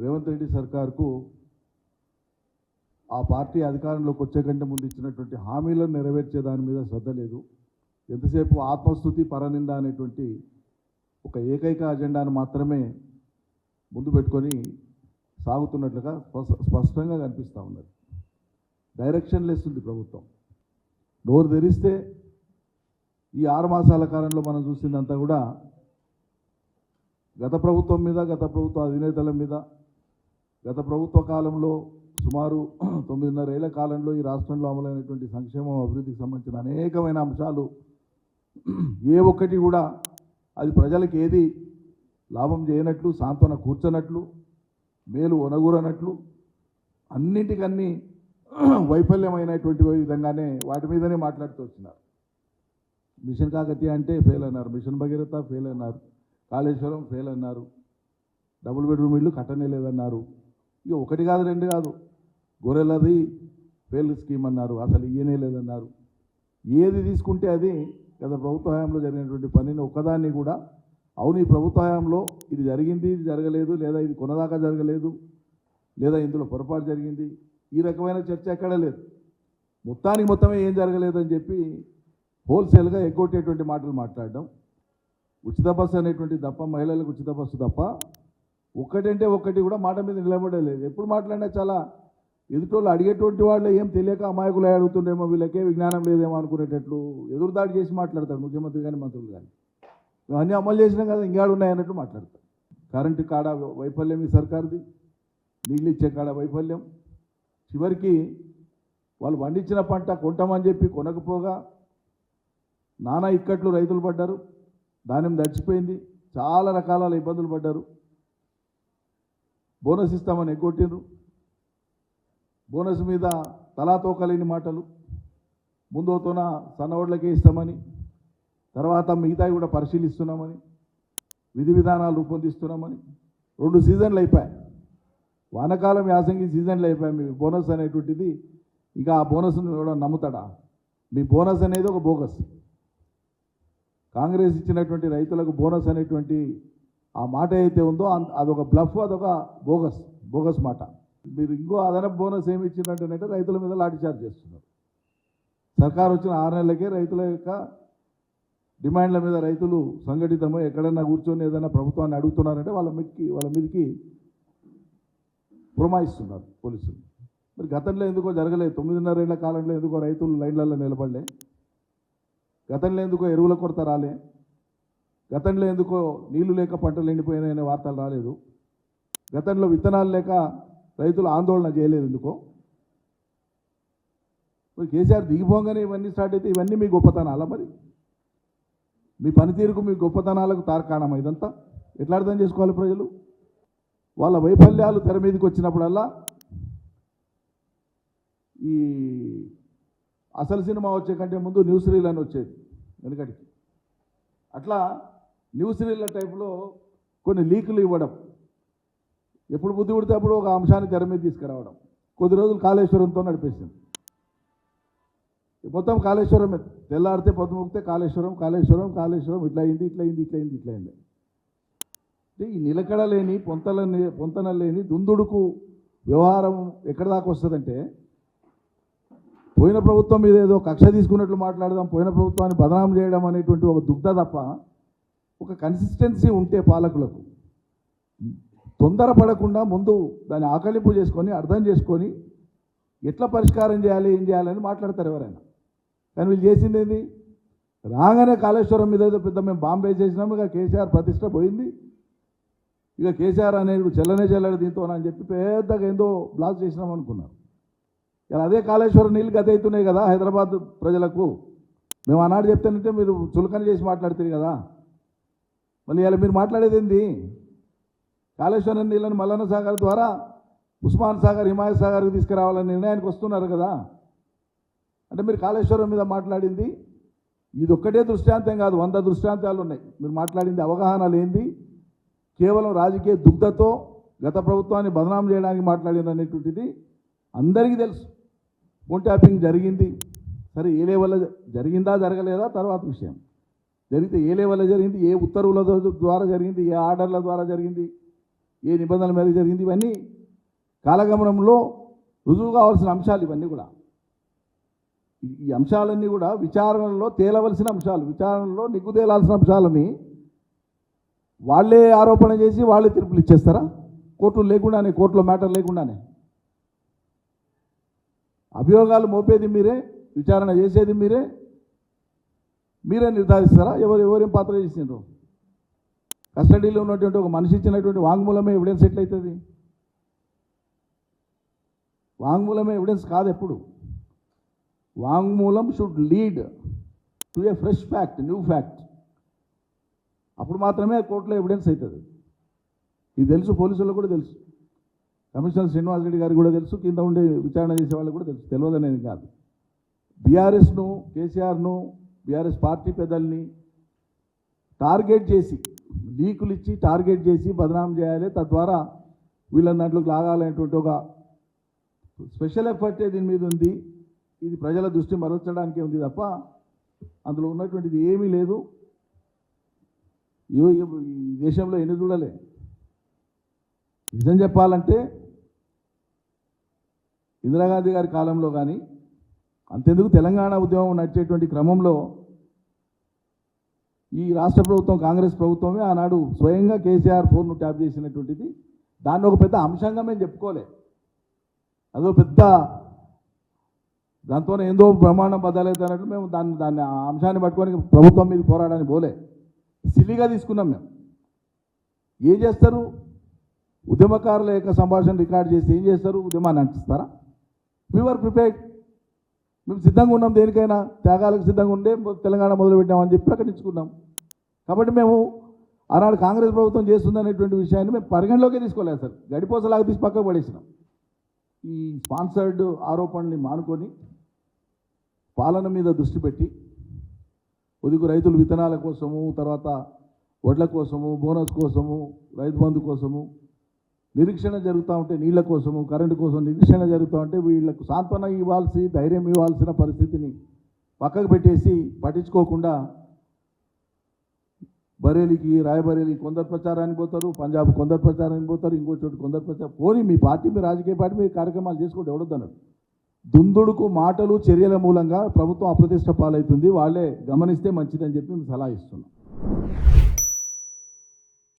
రేవంత్ రెడ్డి సర్కార్కు ఆ పార్టీ అధికారంలోకి వచ్చే కంటే ముందు ఇచ్చినటువంటి హామీలను నెరవేర్చే దాని మీద శ్రద్ధ లేదు. ఎంతసేపు ఆత్మస్థుతి పరనింద అనేటువంటి ఒక ఏకైక అజెండాను మాత్రమే ముందు పెట్టుకొని సాగుతున్నట్లుగా స్పష్ట- స్పష్టంగా కనిపిస్తూ ఉన్నది. డైరెక్షన్ లేస్తుంది ప్రభుత్వం. నోరు తెరిస్తే ఈ ఆరు మాసాల కాలంలో మనం చూసిందంతా కూడా గత ప్రభుత్వం మీద గత ప్రభుత్వ అధినేతల మీద గత ప్రభుత్వ కాలంలో సుమారు తొమ్మిదిన్నరేళ్ళ కాలంలో ఈ రాష్ట్రంలో అమలైనటువంటి సంక్షేమం అభివృద్ధికి సంబంధించిన అనేకమైన అంశాలు ఏ ఒక్కటి కూడా అది ప్రజలకు ఏది లాభం చేయనట్లు సాంత్వన కూర్చనట్లు మేలు ఒనగూరనట్లు అన్నింటికన్నీ వైఫల్యమైనటువంటి విధంగానే వాటి మీదనే మాట్లాడుతూ వచ్చినారు. మిషన్ కాకతీయ అంటే ఫెయిల్ అన్నారు. మిషన్ భగీరథ ఫెయిల్ అన్నారు. కాళేశ్వరం ఫెయిల్ అన్నారు. డబుల్ బెడ్రూమ్ ఇల్లు కట్టనే లేదన్నారు. ఇక ఒకటి కాదు రెండు కాదు. గొర్రెలది ఫెయిల్ స్కీమ్ అన్నారు అసలు ఇయ్యనే లేదన్నారు. ఏది తీసుకుంటే అది గత ప్రభుత్వ హయాంలో జరిగినటువంటి పనిని ఒక్కదాన్ని కూడా అవును ఈ ప్రభుత్వ హయాంలో ఇది జరిగింది ఇది జరగలేదు లేదా ఇది కొనదాకా జరగలేదు లేదా ఇందులో పొరపాటు జరిగింది ఈ రకమైన చర్చ ఎక్కడ లేదు. మొత్తానికి మొత్తమే ఏం జరగలేదని చెప్పి హోల్సేల్గా ఎగ్గొట్టేటువంటి మాటలు మాట్లాడడం. ఉచిత బస్సు అనేటువంటి తప్ప మహిళలకు ఉచిత బస్సు తప్ప ఒకటంటే ఒక్కటి కూడా మాట మీద నిలబడలేదు. ఎప్పుడు మాట్లాడినా చాలా ఎదుటోళ్ళు అడిగేటువంటి వాళ్ళు ఏం తెలియక అమాయకులు అడుగుతుండేమో వీళ్ళకే విజ్ఞానం లేదేమో అనుకునేటట్లు ఎదురుదాడి చేసి మాట్లాడతాడు ముఖ్యమంత్రి కానీ మంత్రులు కానీ ఇవన్నీ అమలు చేసినాం కదా ఇంగాడు ఉన్నాయన్నట్టు మాట్లాడతారు కరెంటు కాడ వైఫల్యం ఈ సర్కార్ది. నీళ్ళు ఇచ్చే కాడ వైఫల్యం. చివరికి వాళ్ళు పండించిన పంట కొంటామని చెప్పి కొనకపోగా నానా ఇక్కట్లు రైతులు పడ్డారు. ధాన్యం దడిచిపోయింది చాలా రకాల ఇబ్బందులు పడ్డారు. బోనస్ ఇస్తామని ఎగ్గొట్టిండ్రు. బోనస్ మీద తలాతోకలేని మాటలు. ముందోతోన సన్నోడ్లకే ఇస్తామని తర్వాత మిగతావి కూడా పరిశీలిస్తున్నామని విధి విధానాలు రూపొందిస్తున్నామని. రెండు సీజన్లు అయిపోయాయి. వానకాలం యాసంగి సీజన్లు అయిపోయాయి. మీ బోనస్ అనేటువంటిది ఇంకా ఆ బోనస్ను కూడా నమ్ముతాడా? మీ బోనస్ అనేది ఒక బోగస్. కాంగ్రెస్ ఇచ్చినటువంటి రైతులకు బోనస్ అనేటువంటి ఆ మాట అయితే ఉందో అన్- అదొక బ్లఫ్ అదొక బోగస్ బోగస్ మాట. మీరు ఇంకో అదనపు బోనస్ ఏమి ఇచ్చినట్టు రైతుల మీద లాఠీచార్జ్ చేస్తున్నారు. సర్కారు వచ్చిన ఆరు నెలలకే రైతుల యొక్క డిమాండ్ల మీద రైతులు సంఘటితమై ఎక్కడైనా కూర్చొని ఏదైనా ప్రభుత్వాన్ని అడుగుతున్నారంటే వాళ్ళ మీదకి వాళ్ళ మీదకి పురమాయిస్తున్నారు పోలీసులు. మరి గతంలో ఎందుకో జరగలేదు. తొమ్మిదిన్నర ఏళ్ళ కాలంలో ఎందుకో రైతులు లైన్లలో నిలబడలే. గతంలో ఎందుకో ఎరువుల కొరత రాలే. గతంలో ఎందుకో నీళ్ళు లేక పంటలు ఎండిపోయినాయనే వార్తలు రాలేదు. గతంలో విత్తనాలు లేక రైతులు ఆందోళన చేయలేదు ఎందుకో. మరి కేసీఆర్ దిగిపోగానే ఇవన్నీ స్టార్ట్ అయితే ఇవన్నీ మీ గొప్పతనాలా మరి? మీ పనితీరుకు మీ గొప్పతనాలకు తార్కాణం ఇదంతా? ఎట్లా అర్థం చేసుకోవాలి ప్రజలు? వాళ్ళ వైఫల్యాలు తెర మీదకి వచ్చినప్పుడల్లా ఈ అసలు సినిమా వచ్చే కంటే ముందు న్యూస్ రీల్ అని వచ్చేది వెనుకటికి. అట్లా న్యూస్ రీల్ల టైప్లో కొన్ని లీకులు ఇవ్వడం. ఎప్పుడు బుద్ధి పుడితే అప్పుడు ఒక అంశాన్ని తెర మీద తీసుకురావడం. కొద్ది రోజులు కాళేశ్వరంతో నడిపేసింది. మొత్తం కాళేశ్వరం తెల్లారితే పొద్దుముక్తే కాళేశ్వరం కాళేశ్వరం కాళేశ్వరం ఇట్లా అయింది ఇట్లా అయింది ఇట్లా అయింది ఇట్లా అయింది. అంటే ఈ నిలకడ లేని పొంతల పొంతన లేని దుందుడుకు వ్యవహారం ఎక్కడ దాకా వస్తుందంటే పోయిన ప్రభుత్వం మీద ఏదో కక్ష తీసుకున్నట్లు మాట్లాడదాం పోయిన ప్రభుత్వాన్ని బదనాం చేయడం అనేటువంటి ఒక దుగ్ధ తప్ప ఒక కన్సిస్టెన్సీ ఉంటే పాలకులకు. తొందరపడకుండా ముందు దాన్ని ఆకలింపు చేసుకొని అర్థం చేసుకొని ఎట్లా పరిష్కారం చేయాలి ఏం చేయాలని మాట్లాడతారు ఎవరైనా. కానీ వీళ్ళు చేసింది ఏంది? రాగానే కాళేశ్వరం మీద ఏదో పెద్ద మేము బాంబే చేసినాము ఇక కేసీఆర్ ప్రతిష్ట పోయింది. ఇక కేసీఆర్ అనేది చెల్లనే చెల్లడు దీంతో అని చెప్పి పెద్దగా ఏందో బ్లాక్ చేసినాం అనుకున్నారు. ఇలా అదే కాళేశ్వరం నీళ్ళు గత అవుతున్నాయి కదా హైదరాబాద్ ప్రజలకు. మేము ఆనాడు చెప్తానంటే మీరు చులకన చేసి మాట్లాడుతుంది కదా. మళ్ళీ ఇలా మీరు మాట్లాడేది ఏంది? కాళేశ్వరం నీళ్ళని మల్లన్న సాగర్ ద్వారా ఉస్మాన్ సాగర్ హిమాయత్ సాగర్కి తీసుకురావాలనే నిర్ణయానికి వస్తున్నారు కదా? అంటే మీరు కాళేశ్వరం మీద మాట్లాడింది. ఇది ఒక్కటే దృష్టాంతం కాదు వంద దృష్టాంతాలు ఉన్నాయి. మీరు మాట్లాడింది అవగాహన లేనిది కేవలం రాజకీయ దుగ్ధతో గత ప్రభుత్వాన్ని బదనాం చేయడానికి మాట్లాడింది అనేటువంటిది అందరికీ తెలుసు. ఫోన్ ట్యాపింగ్ జరిగింది. సరే ఏ లెవెల్లో జరిగిందా జరగలేదా? తర్వాత విషయం. జరిగితే ఏ లెవెల్లో జరిగింది ఏ ఉత్తర్వుల ద్వారా జరిగింది ఏ ఆర్డర్ల ద్వారా జరిగింది ఏ నిబంధనల మేరకు జరిగింది ఇవన్నీ కాలగమనంలో రుజువు కావాల్సిన అంశాలు ఇవన్నీ కూడా. ఈ- ఈ అంశాలన్నీ కూడా విచారణలో తేలవలసిన అంశాలు విచారణలో నిగ్గు తేలాల్సిన అంశాలని వాళ్ళే ఆరోపణ చేసి వాళ్ళే తీర్పులు ఇచ్చేస్తారా? కోర్టులు లేకుండానే కోర్టులో మ్యాటర్ లేకుండానే? అభియోగాలు మోపేది మీరే విచారణ చేసేది మీరే మీరే నిర్ధారిస్తారా? ఎవరు ఎవరేం పాత్ర చేసిండ్రు? కస్టడీలో ఉన్నటువంటి ఒక మనిషి ఇచ్చినటువంటి వాంగ్మూలమే ఎవిడెన్స్ ఎట్లయితుంది? వాంగ్మూలమే ఎవిడెన్స్ కాదు ఎప్పుడు వాంగ్మూలం should lead to a fresh fact new fact అప్పుడు మాత్రమే కోర్టులో ఎవిడెన్స్ అవుతుంది ఇది తెలుసు పోలీసులకు కూడా తెలుసు. కమిషనర్ శ్రీనివాస్ రెడ్డి గారికి కూడా తెలుసు కింద ఉండి విచారణ చేసే వాళ్ళకి కూడా తెలుసు. తెలియదనేది కాదు. బీఆర్ఎస్ను కేసీఆర్ను బీఆర్ఎస్ పార్టీ పెద్దల్ని టార్గెట్ చేసి లీకులు ఇచ్చి టార్గెట్ చేసి బదనాం చేయాలి. తద్వారా వీళ్ళ దాంట్లోకి లాగాలనేటువంటి ఒక స్పెషల్ ఎఫర్ట్ దీని మీద ఉంది. ఇది ప్రజల దృష్టి మరల్చడానికే ఉంది తప్ప అందులో ఉన్నటువంటిది ఏమీ లేదు. ఈ దేశంలో ఎన్ని చూడలే. నిజం చెప్పాలంటే ఇందిరాగాంధీ గారి కాలంలో కానీ అంతెందుకు తెలంగాణ ఉద్యమం నడిచేటువంటి క్రమంలో ఈ రాష్ట్ర ప్రభుత్వం కాంగ్రెస్ ప్రభుత్వమే ఆనాడు స్వయంగా కేసీఆర్ ఫోన్ను ట్యాప్ చేసినటువంటిది. దాన్ని ఒక పెద్ద అంశంగా మేము చెప్పుకోలే. అదో పెద్ద దాంతో ఏందో బ్రహ్మాండం బద్దలైతే అన్నట్టు మేము దాన్ని దాన్ని ఆ అంశాన్ని పట్టుకొని ప్రభుత్వం మీద పోరాడని పోలే. సిలిగా తీసుకున్నాం మేము. ఏం చేస్తారు? ఉద్యమకారుల యొక్క సంభాషణ రికార్డ్ చేసి ఏం చేస్తారు? ఉద్యమాన్ని అంటిస్తారా వీఆర్ ప్రిపేర్డ్ మేము సిద్ధంగా ఉన్నాం దేనికైనా త్యాగాలకు సిద్ధంగా ఉండే తెలంగాణ మొదలుపెట్టామని చెప్పి ప్రకటించుకున్నాం. కాబట్టి మేము ఆనాడు కాంగ్రెస్ ప్రభుత్వం చేస్తుందనేటువంటి విషయాన్ని మేము పరిగణలోకి తీసుకోలేదు సార్. గడిపోసలాగా తీసి పక్కకు పడేసినాం. ఈ స్పాన్సర్డ్ ఆరోపణల్ని మానుకొని పాలన మీద దృష్టి పెట్టి ఉదుగు రైతులు విత్తనాల కోసము తర్వాత వడ్ల కోసము బోనస్ కోసము రైతు బంధు కోసము నిరీక్షణ జరుగుతూ ఉంటే నీళ్ళ కోసము కరెంటు కోసం నిరీక్షణ జరుగుతూ ఉంటే వీళ్ళకు సాంత్వన ఇవ్వాల్సి ధైర్యం ఇవ్వాల్సిన పరిస్థితిని పక్కకు పెట్టేసి పట్టించుకోకుండా బరేలికి రాయబరేలి కొందరు ప్రచారానికి పోతారు పంజాబ్ కొందరు ప్రచారానికి పోతారు ఇంకో చోటు కొందరు ప్రచారం. పోనీ మీ పార్టీ మీ రాజకీయ పార్టీ మీ కార్యక్రమాలు చేసుకుంటే ఎవడొద్దన్నాడు దుందుడుకు మాటలు చర్యల మూలంగా ప్రభుత్వం అప్రతిష్ట పాలవుతుంది వాళ్ళే గమనిస్తే మంచిదని చెప్పి మేము సలహా ఇస్తున్నాం.